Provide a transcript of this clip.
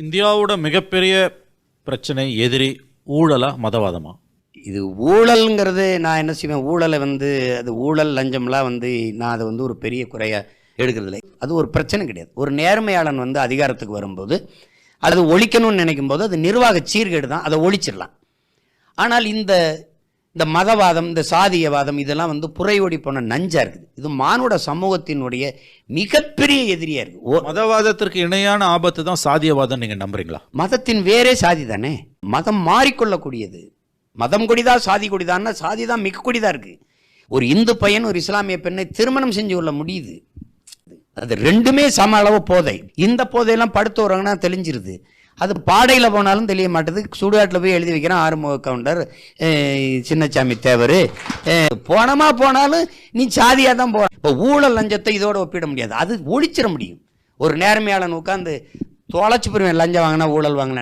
இந்தியாவோட மிகப்பெரிய பிரச்சனை எதிரி ஊழலா மதவாதமா? இது ஊழல்ங்கிறது நான் என்ன செய்வேன்? ஊழலை வந்து அது ஊழல் லஞ்சம்லாம் வந்து நான் அதை வந்து ஒரு பெரிய குறையாக எடுக்கிறதில்லை. அது ஒரு பிரச்சனை கிடையாது. ஒரு நேர்மையாளன் வந்து அதிகாரத்துக்கு வரும்போது அது ஒழிக்கணும்னு நினைக்கும் போது அது நிர்வாக சீர்கேடு தான். அதை ஒழிச்சிடலாம். ஆனால் இந்த இந்த மதவாதம் இந்த சாதியவாதம் இதெல்லாம் வந்து புறையோடி போன நஞ்சா இருக்குது. இது மானுட சமூகத்தினுடைய மிகப்பெரிய எதிரியா இருக்கு மதவாதத்திற்கு இணையான ஆபத்து தான் சாதியவாதம் நீங்க நம்புறீங்களா? மதத்தின் வேறே சாதி தானே? மதம் மாறிக்கொள்ளக்கூடியது. மதம் கொடிதா சாதி கொடிதான்னா சாதி தான் மிக கொடிதா இருக்கு. ஒரு இந்து பையன் ஒரு இஸ்லாமிய பெண்ணை திருமணம் செஞ்சு கொள்ள முடியுது. அது ரெண்டுமே சம அளவு போதை. இந்த போதையெல்லாம் படுத்து வர்றாங்கன்னா தெளிஞ்சிருது. அது பாடையில் போனாலும் தெரிய மாட்டேது. சுடுகாட்டில் போய் எழுதி வைக்கிறேன். ஆறுமுக கவுண்டர் சின்னச்சாமி சின்னசாமி தேவர் போனமா போனாலும் நீ சாதியாக தான் போகிற இப்போ ஊழல் லஞ்சத்தை இதோடு ஒப்பிட முடியாது. அது ஒழிச்சிட முடியும். ஒரு நேர்மையாளன் உட்காந்து தொலைச்சி போயிருவேன். லஞ்சம் வாங்கினா ஊழல் வாங்கினா